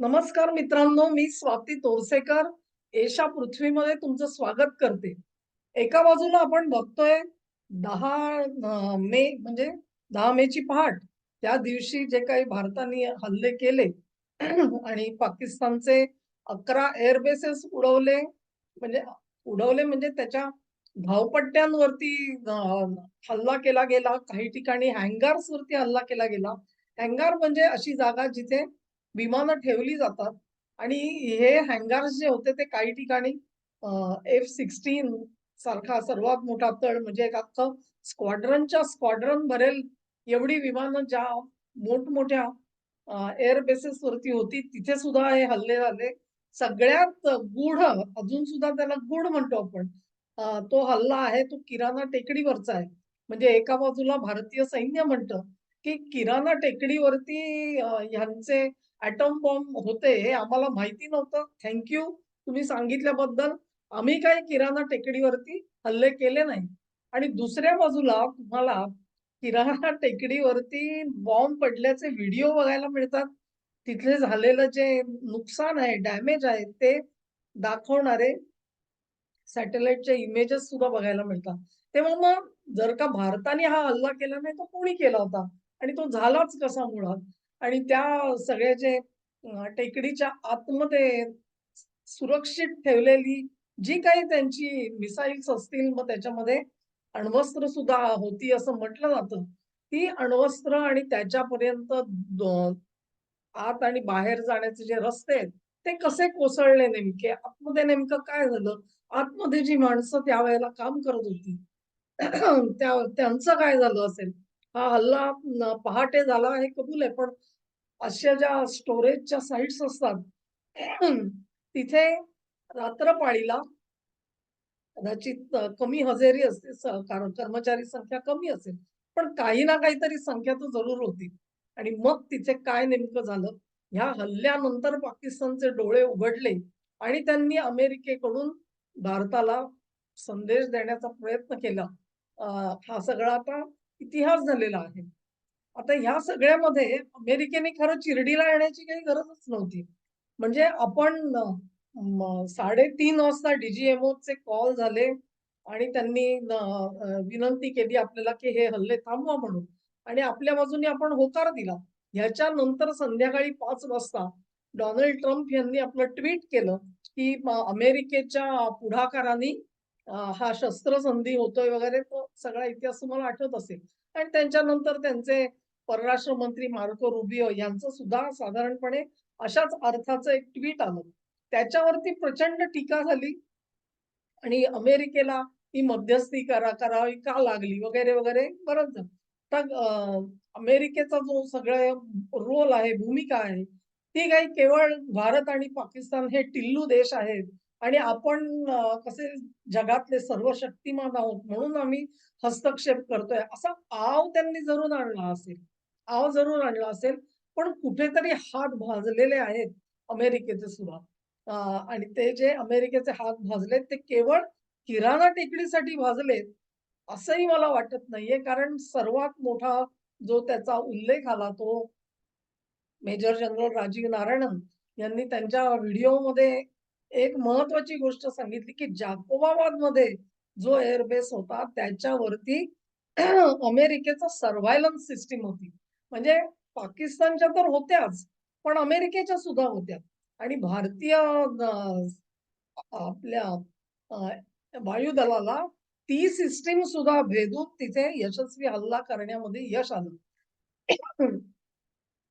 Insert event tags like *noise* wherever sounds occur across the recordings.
नमस्कार मित्रांनो मी स्वाती तोरसेकर. एशा पृथ्वीमध्ये तुमचं स्वागत करते. एका बाजूला आपण बघतोय दहा मे म्हणजे दहा मेची पहाट. त्या दिवशी जे काही भारताने हल्ले केले *clears throat* आणि पाकिस्तानचे अकरा एअरबेसेस उडवले म्हणजे उडवले म्हणजे त्याच्या धावपट्ट्यांवरती हल्ला केला गेला. काही ठिकाणी हँगार्स वरती हल्ला केला गेला. हँगार म्हणजे अशी जागा जिथे विमानं ठेवली जातात. आणि हे हँगार्स जे होते ते काही ठिकाणी एफ सिक्स्टीन सारखा सर्वात मोठा तळ म्हणजे एक अख्खं स्क्वॉड्रनच्या स्क्वॉड्रन भरेल एवढी विमानं ज्या मोठमोठ्या एअर बेसेस वरती होती तिथे सुद्धा हे हल्ले झाले. सगळ्यात गूढ अजून सुद्धा त्याला गूढ म्हणतो आपण तो हल्ला आहे तो किराणा टेकडीवरचा आहे. म्हणजे एका बाजूला भारतीय सैन्य म्हणतं की किराणा टेकडीवरती ह्यांचे ऍटम बॉम्ब होते हे आम्हाला माहिती नव्हतं. थँक्यू तुम्ही सांगितल्याबद्दल आम्ही काही किराणा टेकडीवरती हल्ले केले नाही. आणि दुसऱ्या बाजूला तुम्हाला किराणा टेकडीवरती बॉम्ब पडल्याचे व्हिडिओ बघायला मिळतात. तिथले झालेलं जे नुकसान आहे डॅमेज आहे ते दाखवणारे सॅटेलाइटचे इमेजेस सुद्धा बघायला मिळतात. तेव्हा मग जर का भारताने हा हल्ला केला नाही तो कोणी केला होता? आणि तो झालाच कसा मुळात आणि त्या सगळे जे टेकडीच्या आतमध्ये सुरक्षित ठेवलेली जी काही त्यांची मिसाईल्स असतील मग त्याच्यामध्ये अण्वस्त्र सुद्धा होती असं म्हटलं जातं. ती अण्वस्त्र आणि त्याच्यापर्यंत आत आणि बाहेर जाण्याचे जे रस्ते आहेत ते कसे कोसळले नेमके? आतमध्ये नेमकं काय झालं? आतमध्ये जी माणसं त्यावेळेला काम करत होती त्या त्यांचं काय झालं असेल? हा हल्ला पहाटे झाला हे कबूल आहे पण अशा ज्या स्टोरेजच्या साईट्स असतात *clears throat* तिथे रात्रपाळीला कदाचित कमी हजेरी असते कर्मचारी संख्या कमी असेल पण काही ना काहीतरी संख्या तर जरूर होती. आणि मग तिथे काय नेमकं झालं? ह्या हल्ल्यानंतर पाकिस्तानचे डोळे उघडले आणि त्यांनी अमेरिकेकडून भारताला संदेश देण्याचा प्रयत्न केला. हा सगळा आता इतिहास झालेला आहे. आता ह्या सगळ्यामध्ये अमेरिकेने खरं चिरडीला येण्याची काही गरजच नव्हती. म्हणजे आपण साडेतीन वाजता डीजीएमओ चे कॉल झाले आणि त्यांनी विनंती केली आपल्याला की हे हल्ले थांबवा म्हणून. आणि आपल्या बाजूने आपण होकार दिला. ह्याच्यानंतर संध्याकाळी पाच वाजता डोनाल्ड ट्रम्प यांनी आपलं ट्विट केलं की अमेरिकेच्या पुढाकारांनी हा शस्त्रसंधी होतोय वगैरे तो सगळा इतिहास तुम्हाला आठवत असेल. आणि त्यांच्यानंतर त्यांचे परराष्ट्र मंत्री मार्को रुबिओ यांचं सुद्धा साधारणपणे अशाच अर्थाचं एक ट्विट आलं. त्याच्यावरती प्रचंड टीका झाली. आणि अमेरिकेला ही मध्यस्थी करा करावी का लागली वगैरे वगैरे बरंच तर अमेरिकेचा जो सगळं रोल आहे भूमिका आहे ती काही केवळ भारत आणि पाकिस्तान हे टिल्लू देश आहेत आणि आपण कसे जगातले सर्व शक्तिमान आहोत म्हणून आम्ही हस्तक्षेप करतोय. असा आव त्यांनी जरूर आणला असेल. आव जरूर आणला असेल. पण कुठेतरी हात भाजलेले आहेत अमेरिकेचे सुद्धा आणि ते जे अमेरिकेचे हात भाजलेत ते केवळ किराणा टेकडीसाठी भाजलेत असंही मला वाटत नाहीये. कारण सर्वात मोठा जो त्याचा उल्लेख आला तो मेजर जनरल राजीव नारायणन यांनी त्यांच्या व्हिडिओमध्ये एक महत्वाची गोष्ट सांगितली की जाकोबाबादमध्ये जो एअरबेस होता त्याच्यावरती अमेरिकेचा सर्व्हायलन्स सिस्टीम होती. म्हणजे पाकिस्तानच्या तर होत्याच पण अमेरिकेच्या सुद्धा होत्या आणि भारतीय आपल्या वायू वायुदलाला ती सिस्टीम सुद्धा भेदून तिथे यशस्वी हल्ला करण्यामध्ये यश आलं. *clears throat*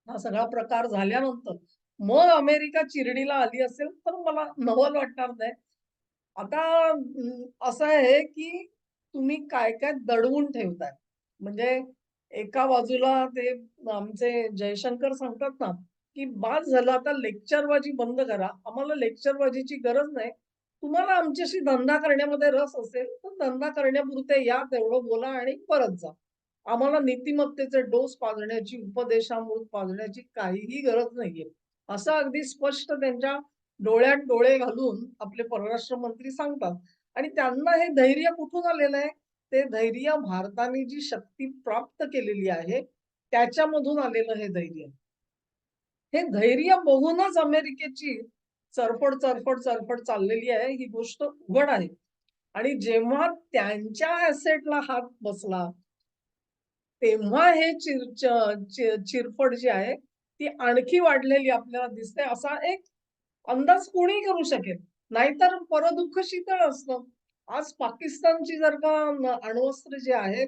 हा सगळा प्रकार झाल्यानंतर मग अमेरिका चिरडीला आली असेल तर मला नवल वाटणार नाही. आता असं आहे की तुम्ही काय काय दडवून ठेवताय. म्हणजे एका बाजूला ते आमचे जयशंकर सांगतात ना की बाज झालं आता लेक्चरबाजी बंद करा. आम्हाला लेक्चरबाजीची गरज नाही. तुम्हाला आमच्याशी धंदा करण्यामध्ये रस असेल तर धंदा करण्यापुरते या तेवढं बोला आणि परत जा. आम्हाला नीतिमत्तेचे डोस पाजण्याची उपदेशामृत पाजण्याची काहीही गरज नाहीये. असं अगदी स्पष्ट त्यांच्या डोळ्यात डोळे घालून आपले परराष्ट्र मंत्री सांगतात. आणि त्यांना हे धैर्य कुठून आलेलं आहे? ते धैर्य भारताने जी शक्ती प्राप्त केलेली आहे त्याच्यामधून आलेलं हे धैर्य. हे धैर्य बघूनच अमेरिकेची चरफड, चरफड, चरफड चाललेली आहे ही गोष्ट उघड आहे. आणि जेव्हा त्यांच्या ऍसेटला हात बसला तेव्हा हे चिर चिरफड जी आहे ती आणखी वाढलेली आपल्याला दिसते असा एक अंदाज कोणी करू शकेल. नाहीतर परदुःख शीतळ असतं. आज पाकिस्तानची जर का अण्वस्त्र जे आहेत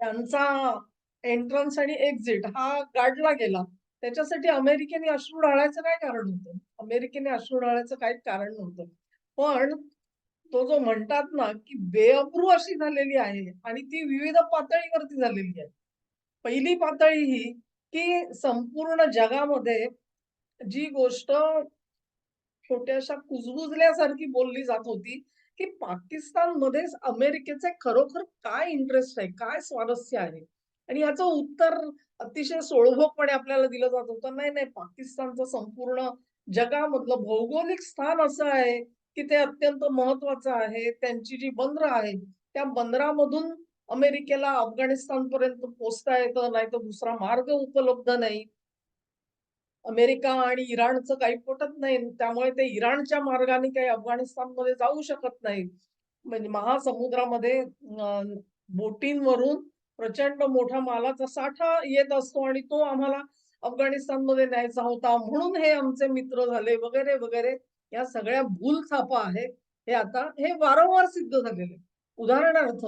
त्यांचा एंट्रन्स आणि एक्झिट हा गाडला गेला. त्याच्यासाठी अमेरिकेने अश्रू ढाळायचं काय कारण होतं? अमेरिकेने अश्रू ढाळायचं काहीच कारण नव्हतं. पण तो जो म्हणतात ना, की बेअब्रू अशी झालेली आहे आणि ती विविध पातळीवरती झालेली आहे. पहिली पातळी ही, की संपूर्ण जगामध्ये जी गोष्ट छोट्याशा कुजबुजल्यासारखी बोलली जात होती, की पाकिस्तानमध्येच अमेरिकेचे खरोखर काय इंटरेस्ट आहे, काय स्वारस्य आहे? आणि याचं उत्तर अतिशय सोळभोकपणे आपल्याला दिलं जात होतं. नाही, नाही पाकिस्तानचं संपूर्ण जगामधलं भौगोलिक स्थान असं आहे, की ते अत्यंत महत्वाचं आहे. त्यांची जी बंदरं आहेत, त्या बंदरामधून अमेरिकेला अफगाणिस्तान पर्यंत पोहोचता येतं, नाहीतर दुसरा मार्ग उपलब्ध नाही. अमेरिका आणि इराणचं काही पटत नाही. त्यामुळे ते इराणच्या मार्गाने काही अफगाणिस्तानमध्ये जाऊ शकत नाही म्हणजे महासमुद्रामध्ये बोटींवरून प्रचंड मोठा मालाचा साठा येत असतो आणि तो आम्हाला अफगाणिस्तानमध्ये न्यायचा होता. म्हणून हे आमचे मित्र झाले वगैरे, वगैरे. या सगळ्या भूलथापा आहेत. हे आता हे वारंवार सिद्ध झालेले उदाहरणार्थ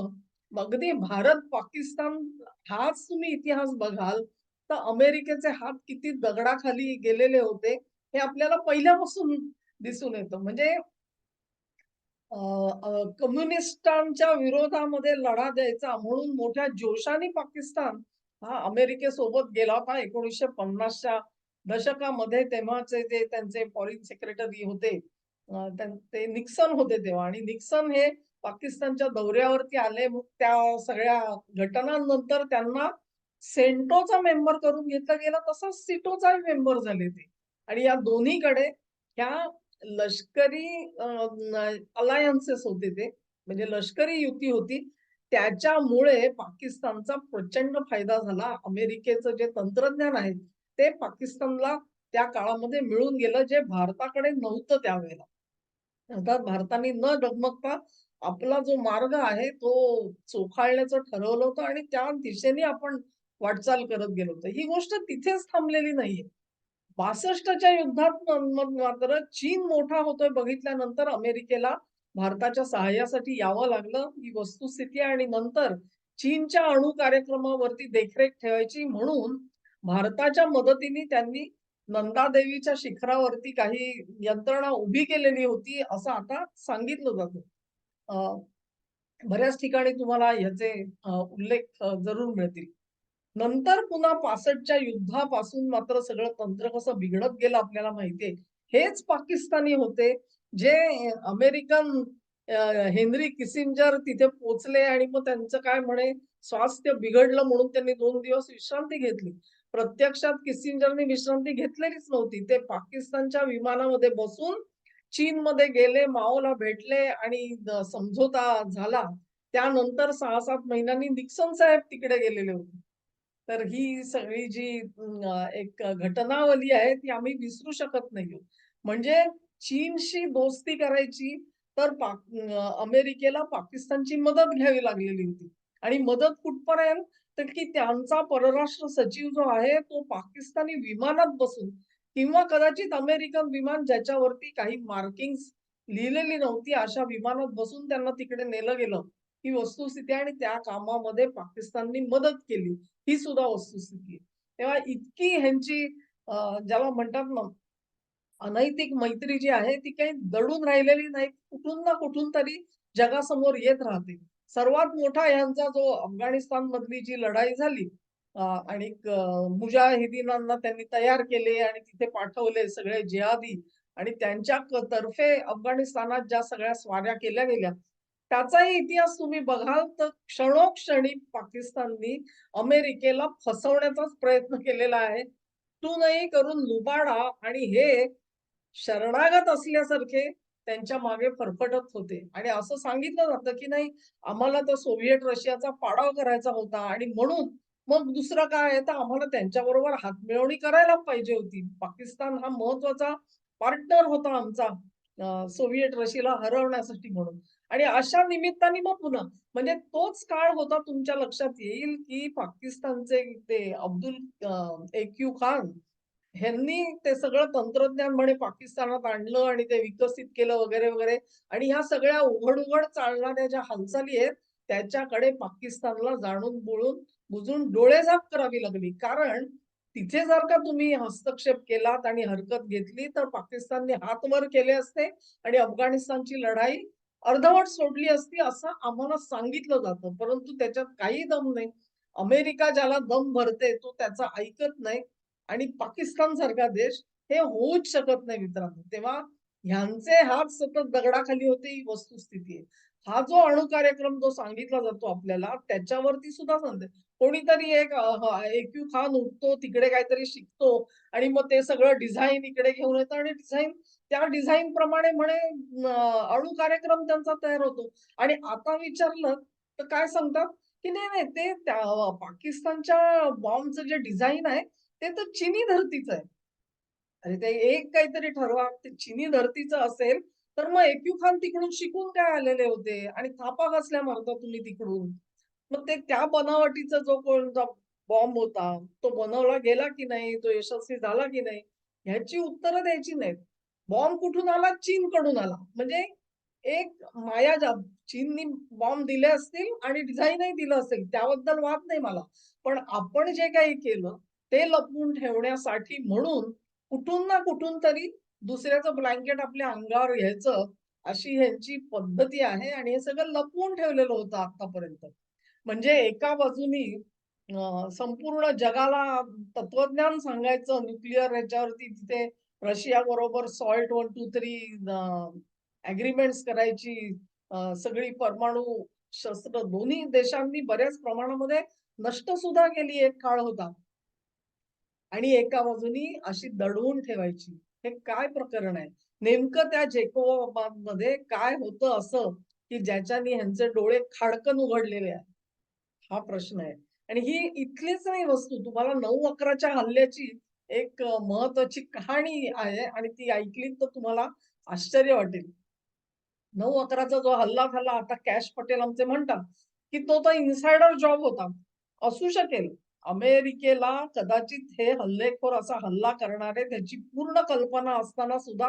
अगदी भारत-पाकिस्तान हाच तुम्ही इतिहास बघाल, तर अमेरिकेचे हात किती दगडाखाली गेलेले होते, हे आपल्याला पहिल्यापासून दिसून येतं. म्हणजे कम्युनिस्टांच्या विरोधामध्ये लढा द्यायचा म्हणून मोठ्या जोशाने पाकिस्तान हा अमेरिकेसोबत गेला होता 1950च्या दशकामध्ये. तेव्हाचे जे त्यांचे फॉरेन सेक्रेटरी होते ते निक्सन होते तेव्हा आणि निक्सन हे पाकिस्तानच्या दौऱ्यावरती आले. मग त्या सगळ्या घटनांनंतर त्यांना सेंटोचा मेंबर करून घेतलं गेला तसंच सिटोचा मेंबर झाले ते. आणि या दोन्हीकडे ह्या लष्करी अलायन्सेस होते ते. म्हणजे लष्करी युती होती. त्याच्यामुळे पाकिस्तानचा प्रचंड फायदा झाला. अमेरिकेचं जे तंत्रज्ञान आहे, ते पाकिस्तानला त्या काळामध्ये मिळून गेलं, जे भारताकडे नव्हतं त्यावेळेला. अर्थात भारताने न डगमगता आपला जो मार्ग आहे, तो चोखाळण्याचं ठरवलं होतं आणि त्या दिशेने आपण वाटचाल करत गेलो होतो. ही गोष्ट तिथेच थांबलेली नाहीये. 62च्या युद्धात मात्र चीन मोठा होतोय बघितल्यानंतर अमेरिकेला भारताच्या सहाय्यासाठी यावं लागलं. ही वस्तुस्थिती आणि नंतर चीनच्या अणु कार्यक्रमावरती देखरेख ठेवायची म्हणून भारताच्या मदतीने त्यांनी नंदादेवीच्या शिखरावरती काही यंत्रणा उभी केलेली होती, असं आता सांगितलं जातं. बऱ्याच ठिकाणी तुम्हाला ह्याचे उल्लेख जरूर मिळतील. नंतर पुन्हा 65च्या युद्धापासून मात्र सगळं तंत्र कसं बिघडत गेलं आपल्याला माहितीये हेच पाकिस्तानी होते, जे अमेरिकन हेनरी किसिंजर तिथे पोहोचले आणि मग त्यांचं काय म्हणे, स्वास्थ्य बिघडलं म्हणून त्यांनी दोन दिवस विश्रांती घेतली. प्रत्यक्षात किसिंजरनी विश्रांती घेतलेलीच नव्हती. ते पाकिस्तानच्या विमानामध्ये बसून चीनमध्ये गेले, माओला भेटले आणि समझोता झाला. त्यानंतर 6-7 महिन्यांनी निक्सन साहेब तिकडे गेलेले होते. तर ही सगळी जी एक घटनावली आहे ती आम्ही विसरू शकत नाही म्हणजे चीनशी दोस्ती करायची तर पाक अमेरिकेला पाकिस्तानची मदत घ्यावी लागलेली होती. आणि मदत कुठपर्यंत? तर की त्यांचा परराष्ट्र सचिव जो आहे तो पाकिस्तानी विमानात बसून किंवा कदाचित अमेरिकन विमान ज्याच्यावरती काही मार्किंग्स लिहिलेली नव्हती, अशा विमानात बसून त्यांना तिकडे नेलं गेलं. ही वस्तुस्थिती आणि त्या कामामध्ये पाकिस्ताननी मदत केली. ही सुद्धा वस्तुस्थिती तेव्हा इतकी ह्यांची ज्याला म्हणतात ना, अनैतिक मैत्री जी आहे ती काही दडून राहिलेली नाही. कुठून ना कुठून तरी जगासमोर येत राहते. सर्वात मोठा ह्यांचा जो अफगाणिस्तान मधली जी लढाई झाली आणि मुजाहिदीनांना त्यांनी तयार केले आणि तिथे पाठवले सगळे जिहादी आणि त्यांच्या तर्फे अफगाणिस्तानात ज्या सगळ्या स्वाऱ्या केल्या गेल्या, त्याचाही इतिहास तुम्ही बघाल तर क्षणोक्षणी पाकिस्ताननी अमेरिकेला फसवण्याचाच प्रयत्न केलेला आहे. कुठूनही करून लुबाडा आणि हे शरणागत असल्यासारखे त्यांच्या मागे फरफटत होते आणि असं सांगितलं जातं, की नाही आम्हाला तर सोव्हिएट रशियाचा पाडाव करायचा होता आणि म्हणून मग दुसरं काय आहे तर आम्हाला त्यांच्याबरोबर हातमिळवणी करायला पाहिजे होती. पाकिस्तान हा महत्त्वाचा पार्टनर होता आमचा सोव्हिएट रशीला हरवण्यासाठी म्हणून. आणि अशा निमित्ताने मग पुन्हा म्हणजे तोच काळ होता तुमच्या लक्षात येईल, की पाकिस्तानचे ते अब्दुल ए एक्यू खान ह्यांनी ते सगळं तंत्रज्ञान म्हणे पाकिस्तानात आणलं आणि ते विकसित केलं वगैरे, वगैरे आणि ह्या सगळ्या उघड-उघड चालणाऱ्या ज्या हालचाली आहेत, त्याच्याकडे पाकिस्तानला जाणून-बुळून बुजून डोळेझाक करावी लागली. कारण तिथे जर का तुम्ही हस्तक्षेप केलात आणि हरकत घेतली, तर पाकिस्तानने हात वर केले असते आणि अफगाणिस्तानची लढाई अर्धवट सोडली असती, असं आम्हाला सांगितलं जातं. परंतु त्याच्यात काही दम नाही. अमेरिका ज्याला दम भरते, तो त्याचा ऐकत नाही आणि पाकिस्तान सारखा देश हे होऊच शकत नाही मित्रांनो. तेव्हा ह्यांचे हात सतत दगडाखाली होते ही वस्तुस्थिती आहे. हा जो अणु कार्यक्रम जो सांगितला जातो आपल्याला, त्याच्यावरती सुद्धा सांगते. कोणीतरी एक एक्यू खान उठतो, तिकडे काहीतरी शिकतो आणि मग ते सगळं डिझाईन इकडे घेऊन येतं आणि डिझाईन त्या डिझाईन प्रमाणे म्हणे अणू कार्यक्रम त्यांचा तयार होतो. आणि आता विचारलं तर काय सांगतात, की नाही, नाही ते त्या पाकिस्तानच्या बॉम्बचं जे डिझाईन आहे, ते तर चिनी धरतीचं आहे. अरे ते एक काहीतरी ठरवा. ते चिनी धरतीचं असेल, तर मग एक्यू खान तिकडून शिकून काय आलेले होते आणि थापा कसल्या मारता तुम्ही तिकडून? मग ते त्या बनावटीचा जो कोणता बॉम्ब होता, तो बनवला गेला की नाही? तो यशस्वी झाला की नाही? ह्याची उत्तरं द्यायची नाहीत. बॉम्ब कुठून आला? चीन कडून आला. म्हणजे एक मायाजाब चीननी बॉम्ब दिले असतील आणि डिझाईनही दिलं असेल, त्याबद्दल वाद नाही मला. पण आपण जे काही केलं, ते लपवून ठेवण्यासाठी म्हणून कुठून ना कुठून तरी दुसऱ्याचं ब्लँकेट आपल्या अंगावर घ्यायचं, अशी ह्यांची पद्धती आहे आणि हे सगळं लपवून ठेवलेलं होतं आतापर्यंत म्हणजे एका बाजूनी संपूर्ण जगाला तत्वज्ञान सांगायचं न्यूक्लिअर ह्याच्यावरती तिथे रशिया बरोबर सॉल्ट 1, 2, 3 अ, करायची. सगळी परमाणु शस्त्र दोन्ही देशांनी बऱ्याच प्रमाणामध्ये नष्ट सुद्धा केली एक काळ होता. आणि एका बाजूनी अशी दडवून ठेवायची. हे काय प्रकरण आहे? नेमकं त्या जेकोबामध्ये काय होतं असं, की ज्याच्यानी ह्यांचे डोळे खाडकन उघडलेले आहेत? हा प्रश्न आहे. आणि ही इथलीच नाही वस्तू. तुम्हाला नऊ अकराच्या हल्ल्याची एक महत्वाची कहाणी आहे आणि ती ऐकली तर तुम्हाला आश्चर्य वाटेल. नऊ अकराचा जो हल्ला झाला, आता कॅश पटेल आमचे म्हणतात, की तो तर इन्सायडर जॉब होता. असू शकेल. अमेरिकेला कदाचित हे हल्लेखोर असा हल्ला करणारे त्याची पूर्ण कल्पना असताना सुद्धा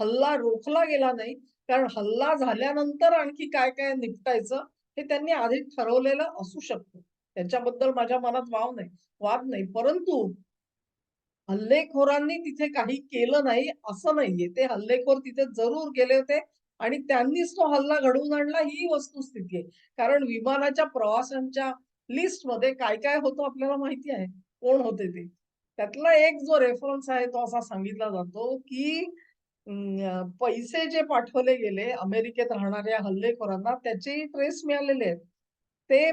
हल्ला रोखला गेला नाही. कारण हल्ला झाल्यानंतर आणखी काय-काय निपटायचं हे त्यांनी आधी ठरवलेलं असू शकतं. त्याच्याबद्दल माझ्या मनात वाव नाही वाद नाही. परंतु हल्लेखोरांनी तिथे काही केलं नाही असं नाहीये. ते हल्लेखोर तिथे जरूर गेले होते आणि त्यांनीच तो हल्ला घडवून आणला ही वस्तुस्थिती आहे. कारण विमानाच्या प्रवाशांच्या लिस्टमध्ये काय-काय होतं आपल्याला माहिती आहे. कोण होते ते. त्यातला एक जो रेफरन्स आहे तो असा सांगितला जातो, की पैसे जे पाठवले गेले अमेरिकेत राहणाऱ्या हल्लेखोरांना त्याचे ट्रेस मिळालेले आहेत. ते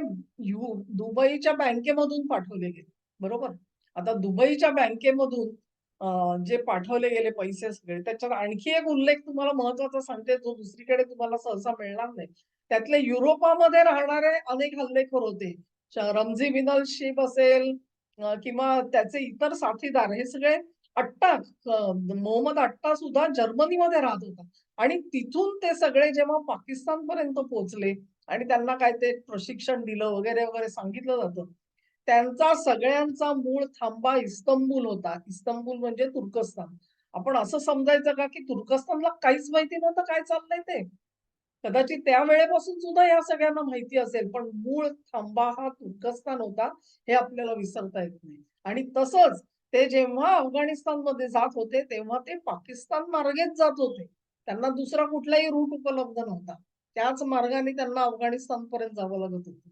यू दुबईच्या बँकेमधून पाठवले गेले. बरोबर? आता दुबईच्या बँकेमधून जे पाठवले गेले पैसे सगळे त्याच्यात आणखी एक उल्लेख तुम्हाला महत्त्वाचा सांगते, जो दुसरीकडे तुम्हाला सहसा मिळणार नाही. त्यातले युरोपामध्ये राहणारे अनेक हल्लेखोर होते. रमझी मिनल शिप असेल किंवा त्याचे इतर साथीदार हे सगळे अट्टा मोहम्मद अट्टा सुद्धा जर्मनीमध्ये राहत होता आणि तिथून ते सगळे जेव्हा पाकिस्तानपर्यंत पोहोचले आणि त्यांना काय ते प्रशिक्षण दिलं वगैरे, वगैरे सांगितलं जातं. त्यांचा सगळ्यांचा मूळ थांबा इस्तंबूल होता. इस्तंबूल म्हणजे तुर्कस्तान. आपण असं समजायचं का, की तुर्कस्तानला काहीच माहिती नव्हतं काय चाललंय ते? कदाचित त्या वेळेपासून सुद्धा या सगळ्यांना माहिती असेल, पण मूळ थांबा हा तुर्कस्तान होता, हे आपल्याला विसरता येत नाही. आणि तसंच ते जेव्हा अफगाणिस्तानमध्ये जात होते, तेव्हा ते पाकिस्तान मार्गेच जात होते. त्यांना दुसरा कुठलाही रूट उपलब्ध नव्हता. त्याच मार्गाने त्यांना अफगाणिस्तान पर्यंत जावं लागत होतं.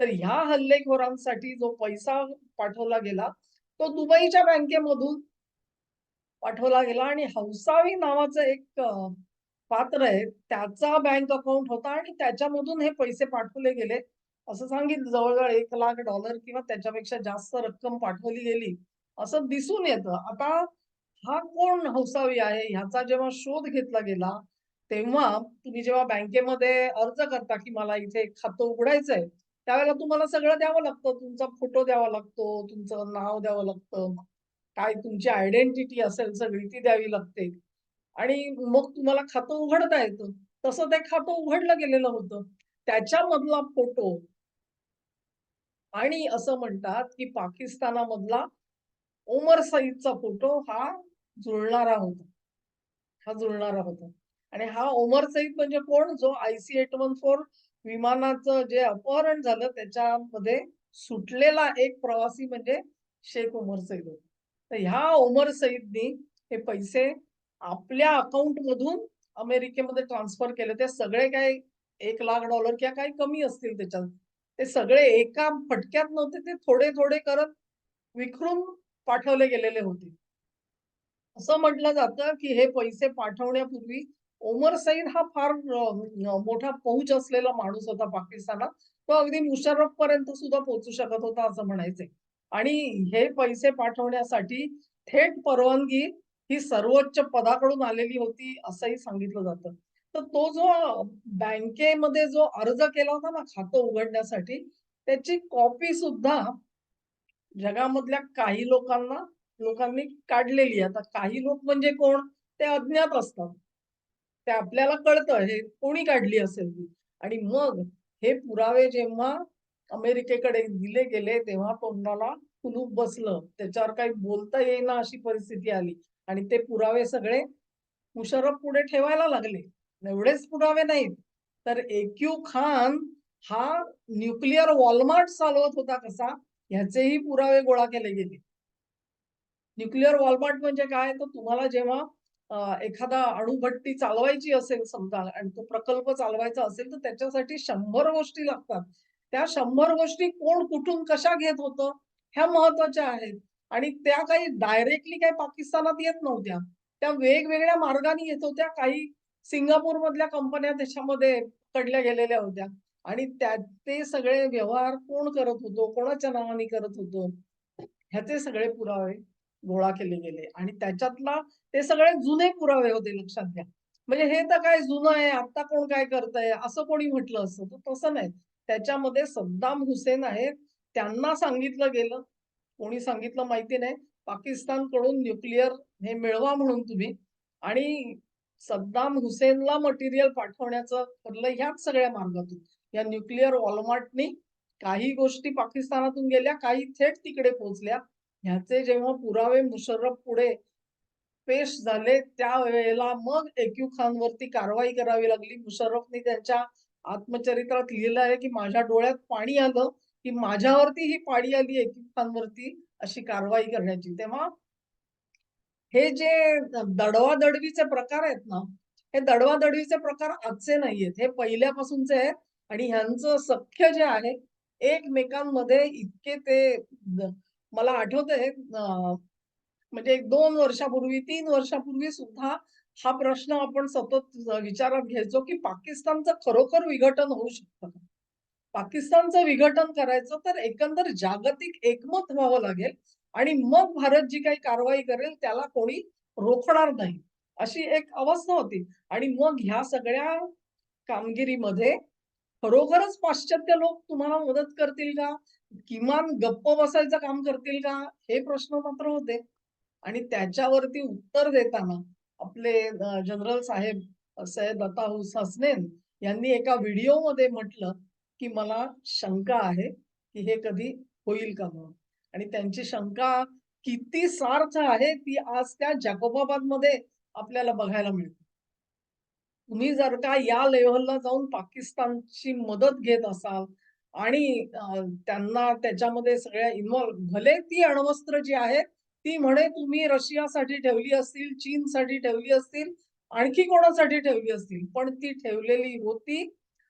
तर ह्या हल्लेखोरांसाठी जो पैसा पाठवला गेला, तो दुबईच्या बँकेमधून पाठवला गेला आणि हौसावी नावाचं एक पात्र आहे, त्याचा बँक अकाउंट होता आणि त्याच्यामधून हे पैसे पाठवले गेले. असं सांगितलं जवळजवळ एक लाख डॉलर किंवा त्याच्यापेक्षा जास्त रक्कम पाठवली गेली, असं दिसून येतं. आता हा कोण हौसावी आहे, ह्याचा जेव्हा शोध घेतला गेला, तेव्हा तुम्ही जेव्हा बँकेमध्ये अर्ज करता, की मला इथे खातं उघडायचंय, त्यावेळेला तुम्हाला सगळं द्यावं लागतं. तुमचा फोटो द्यावा लागतो तुमचं नाव द्यावं लागतं काय तुमची आयडेंटिटी असेल सगळी ती द्यावी लागते. आणि मग तुम्हाला खातं उघडता येतं. तसं ते खातं उघडलं गेलेलं होतं. त्याच्यामधला फोटो आणि असं म्हणतात की पाकिस्तानामधला ओमर सईदचा फोटो हा जुळणारा होता. हा जुळणारा होता. आणि हा ओमर सईद म्हणजे कोण? जो आयसी एट वन फोर विमानाचं जे अपहरण झालं त्याच्यामध्ये सुटलेला एक प्रवासी म्हणजे शेख उमर सईद होता. तर ह्या उमर सईदनी हे पैसे आपल्या अकाउंट मधून अमेरिकेमध्ये ट्रान्सफर केले. ते सगळे काय एक लाख डॉलर किंवा काही कमी असतील त्याच्यात. ते सगळे एका फटक्यात नव्हते ते थोडे थोडे करत विखरून पाठवले गेलेले होते. असं म्हटलं जातं की हे पैसे पाठवण्यापूर्वी ओमर सईद हा फार मोठा पहुच असलेला माणूस होता पाकिस्तानात. तो अगदी मुशर्रफ पर्यंत सुद्धा पोहोचू शकत होता असं म्हणायचे. आणि हे पैसे पाठवण्यासाठी थेट परवानगी ही सर्वोच्च पदाकडून आलेली होती असंही सांगितलं जातं. तर तो जो बँकेमध्ये जो अर्ज केला होता ना खातं उघडण्यासाठी त्याची कॉपी सुद्धा जगामधल्या काही लोकांना लोकांनी काढलेली. आता काही लोक म्हणजे कोण? ते अज्ञात असतात. ते आपल्याला कळतं हे कोणी काढली असेल ती? आणि मग हे पुरावे जेव्हा अमेरिकेकडे दिले गेले तेव्हा तोंडाला कुलूप बसलं. त्याच्यावर काही बोलता येईना अशी परिस्थिती आली. आणि ते पुरावे सगळे मुशरफ पुढे ठेवायला लागले. एवढेच पुरावे नाहीत. तर एक्यू खान हा न्यूक्लिअर वॉलमार्ट चालवत होता कसा? ह्याचेही पुरावे गोळा केले गेले. न्यूक्लिअर वॉलमार्ट म्हणजे काय? तर तुम्हाला जेव्हा एखादा अणुभट्टी चालवायची असेल समजा आणि तो प्रकल्प चालवायचा असेल तर त्याच्यासाठी शंभर गोष्टी लागतात. त्या शंभर गोष्टी कोण कुठून कशा घेत होतं? ह्या महत्त्वाच्या आहेत. आणि त्या काही डायरेक्टली काही पाकिस्तानात येत नव्हत्या. त्या वेगवेगळ्या मार्गाने येत होत्या. काही सिंगापूर मधल्या कंपन्या त्याच्यामध्ये कडल्या गेलेल्या होत्या. आणि त्या ते सगळे व्यवहार कोण करत होतो? कोणाच्या नावाने करत होतो? ह्याचे सगळे पुरावे गोळा केले गेले. आणि त्याच्यातला ते सगळे जुने पुरावे होते लक्षात घ्या. म्हणजे हे तर काय जुनं आहे आता कोण काय करतंय? असं कोणी म्हटलं असतं तर तसं नाही. त्याच्यामध्ये सद्दाम हुसेन आहेत. त्यांना सांगितलं गेलं. कोणी सांगितलं माहिती नाही. पाकिस्तानकडून न्यूक्लिअर हे मिळवा म्हणून तुम्ही. आणि सद्दाम हुसेनला मटेरियल पाठवण्याचं ठरलं ह्याच सगळ्या मार्गातून. या न्यूक्लिअर वॉलमार्टनी काही गोष्टी पाकिस्तानातून गेल्या काही थेट तिकडे पोहोचल्या. ह्याचे जेव्हा पुरावे मुशर्रफ पुढे पेश झाले त्यावेळेला मग एक्यू खान वरती कारवाई करावी लागली. मुशर्रफने त्यांच्या आत्मचरित्रात लिहिलं आहे की माझ्या डोळ्यात पाणी आलं की माझ्यावरती ही पाळी आली एक्यू खान वरती अशी कारवाई करण्याची. तेव्हा हे जे दडवादडवीचे प्रकार आहेत ना हे दडवादडवीचे प्रकार आजचे नाहीयेत. हे पहिल्यापासूनचे आहेत. आणि ह्यांचं सख्य जे आहे एकमेकांमध्ये इतके ते मला आठवतंय म्हणजे एक दोन वर्षापूर्वी तीन वर्षापूर्वी सुद्धा हा प्रश्न आपण सतत विचारात घ्यायचो की पाकिस्तानचं खरोखर विघटन होऊ शकतं पाकिस्तानचं विघटन करायचं तर एकंदर जागतिक एकमत व्हावं लागेल आणि मग भारत जी काही कारवाई करेल त्याला कोणी रोखणार नाही अशी एक अवस्था होती. आणि मग ह्या सगळ्या कामगिरीमध्ये खरोखरच पाश्चात्य लोक तुम्हाला मदत करतील का? किमान गप्प बसायचं काम करतील का? हे प्रश्न मात्र होते. आणि त्याच्यावरती उत्तर देताना आपले जनरल साहेब सैद अताहुस हसनेन यांनी एका व्हिडिओमध्ये म्हटलं की मला शंका आहे की हे कधी होईल का म्हणून. आणि त्यांची शंका किती सार्थ आहे ती आज त्या जॅकोबाबादमध्ये आपल्याला बघायला मिळते. तुम्ही जर का या लेव्हलला जाऊन पाकिस्तानची मदत घेत असाल आणि त्यांना त्याच्यामध्ये सगळ्या इन्व्हॉल्व भले ती अण्वस्त्र जी आहेत ती म्हणे तुम्ही रशियासाठी ठेवली असतील चीनसाठी ठेवली असतील आणखी कोणासाठी ठेवली असतील पण ती ठेवलेली होती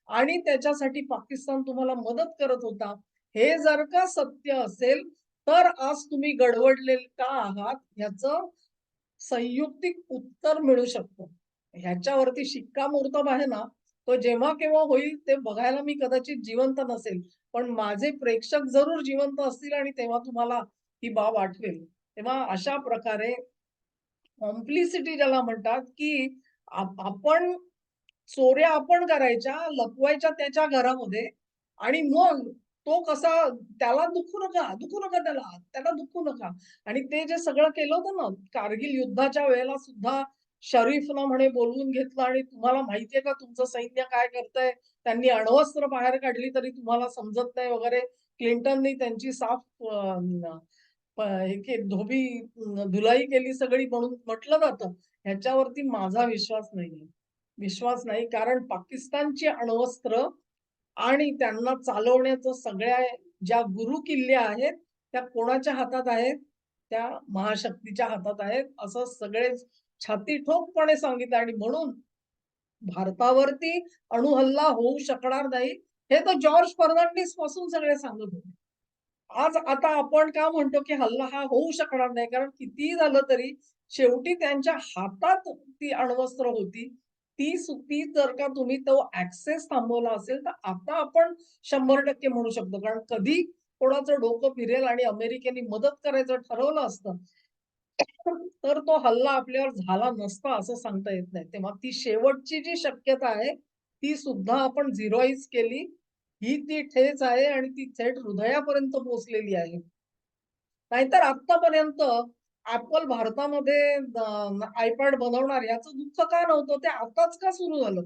आणि त्याच्यासाठी पाकिस्तान तुम्हाला मदत करत होता. हे जर का सत्य असेल तर आज तुम्ही गडबडले का आहात याच संयुक्तिक उत्तर मिळू शकतं. ह्याच्यावरती शिक्कामोर्तब आहे ना तो जेव्हा केव्हा होईल ते बघायला मी कदाचित जिवंत नसेल पण माझे प्रेक्षक जरूर जिवंत असतील आणि तेव्हा तुम्हाला ही बाब आठवेल तेव्हा अशा प्रकारे कॉम्प्लिसिटी ज्याला म्हणतात की आपण चोऱ्या आपण करायच्या लपवायच्या त्याच्या घरामध्ये आणि मग तो कसा त्याला दुखू नका, दुखू नका त्याला, त्याला दुखू नका. आणि ते जे सगळं केलं होतं ना, कारगिल युद्धाच्या वेळेला सुद्धा शरीफनं म्हणे बोलवून घेतलं आणि तुम्हाला माहितीये का तुमचं सैन्य काय करतंय? त्यांनी अण्वस्त्र बाहेर काढली तरी तुम्हाला समजत नाही वगैरे. क्लिंटननी त्यांची साफ धोबी धुलाई केली सगळी म्हणून म्हटलं जातं. ह्याच्यावरती माझा विश्वास नाहीये. विश्वास नाही कारण पाकिस्तानची अण्वस्त्र आणि त्यांना चालवण्याचं सगळ्या ज्या गुरु किल्ले आहेत, त्या कोणाच्या हातात आहेत? त्या महाशक्तीच्या हातात आहेत, असं सगळे छाती ठोकपणे सांगितलं आणि म्हणून भारतावरती अणुहल्ला होऊ शकणार नाही, हे तर जॉर्ज फर्नांडिसपासून सगळे सांगत होते. आज आता आपण का म्हणतो, की हल्ला हा होऊ शकणार नाही, कारण कितीही झालं तरी शेवटी त्यांच्या हातात ती अण्वस्त्र होती. ती सुती जर का तुम्ही तो ऍक्सेस थांबवला असेल, तर आता आपण 100% म्हणू शकतो. कारण कधी कोणाचं डोकं फिरेल आणि अमेरिकेने मदत करायचं ठरवलं असतं, तर तो हल्ला आपल्यावर झाला नसता असं सांगता येत नाही. तेव्हा ती शेवटची जी शक्यता आहे, ती सुद्धा आपण झिरोईज केली. ही ती ठेच आहे आणि ती थेट हृदयापर्यंत पोहोचलेली आहे. नाहीतर आतापर्यंत ऍपल भारतामध्ये आयपॅड बनवणार याचं दुःख का नव्हतं? ते आताच का सुरू झालं?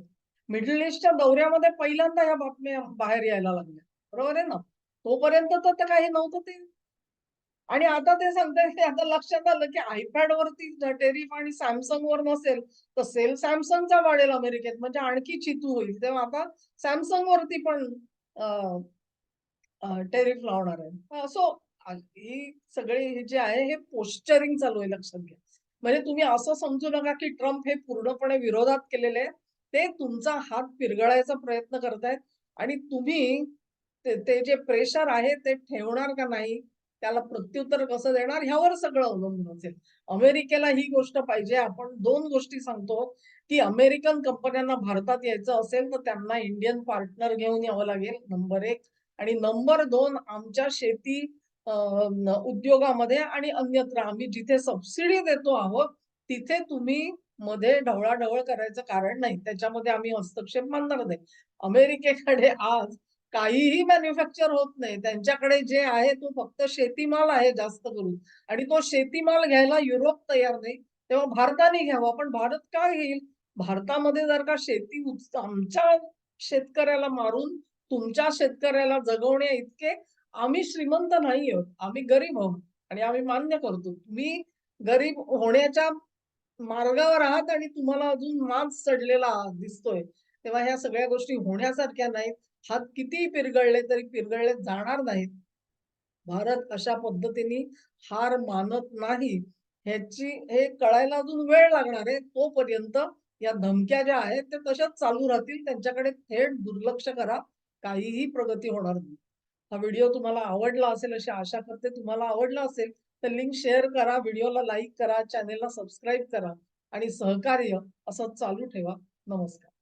मिडल ईस्टच्या दौऱ्यामध्ये पहिल्यांदा ह्या बातम्या बाहेर यायला लागल्या. बरोबर आहे ना? तोपर्यंत तर ते काही नव्हतं ते. आणि आता ते सांगताय की आता लक्षात आलं, की आयपॅड वरती टेरिफ आणि सॅमसंग वर नसेल, तर सेल सॅमसंगचा वाढेल अमेरिकेत म्हणजे आणखी चितू होईल. तेव्हा आता सॅमसंग वरती पण टेरिफ लावणार आहे. असो ही सगळी हे जे आहे हे पोश्चरिंग चालू आहे लक्षात घ्या. म्हणजे तुम्ही असं समजू नका, की ट्रम्प हे पूर्णपणे विरोधात केलेले आहे. ते तुमचा हात पिरगळायचा प्रयत्न करतायत आणि तुम्ही ते ते जे प्रेशर आहे ते ठेवणार का नाही? त्याला प्रत्युत्तर कसं देणार? ह्यावर सगळं अवलंबून असेल. अमेरिकेला ही गोष्ट पाहिजे. आपण दोन गोष्टी सांगतो, की अमेरिकन कंपन्यांना भारतात यायचं असेल, तर त्यांना इंडियन पार्टनर घेऊन यावं लागेल नंबर एक आणि नंबर दोन आमच्या शेती उद्योगामध्ये आणि अन्यत्र आम्ही जिथे सबसिडी देतो आहोत, तिथे तुम्ही मध्ये ढवळाढवळ करायचं कारण नाही. त्याच्यामध्ये आम्ही हस्तक्षेप मानणार नाही. अमेरिकेकडे आज काहीही मॅन्युफॅक्चर होत नाही. त्यांच्याकडे जे आहे तो फक्त शेतीमाल आहे जास्त करून आणि तो शेतीमाल घ्यायला युरोप तयार नाही. तेव्हा भारताने घ्यावा. पण भारत का घेईल? भारतामध्ये जर का शेती आमच्या शेतकऱ्याला मारून तुमच्या शेतकऱ्याला जगवण्या इतके आम्ही श्रीमंत नाही आहोत. आम्ही गरीब आहोत आणि आम्ही मान्य करतो. तुम्ही गरीब होण्याच्या मार्गावर आहात आणि तुम्हाला अजून माज चढलेला दिसतोय. तेव्हा ह्या सगळ्या गोष्टी होण्यासारख्या नाहीत. हात कितीही पिरगळले तरी पिरगळले जाणार नाहीत. भारत अशा पद्धतीने हार मानत नाही. ह्याची हे कळायला अजून वेळ लागणार आहे. तोपर्यंत या धमक्या ज्या आहेत त्या तशाच चालू राहतील. त्यांच्याकडे थेट दुर्लक्ष करा. काहीही प्रगती होणार नाही. हा व्हिडिओ तुम्हाला आवडला असेल अशी आशा करते. तुम्हाला आवडला असेल तर लिंक शेअर करा, व्हिडिओला लाईक करा, चॅनेलला सबस्क्राईब करा आणि सहकार्य असं चालू ठेवा. नमस्कार.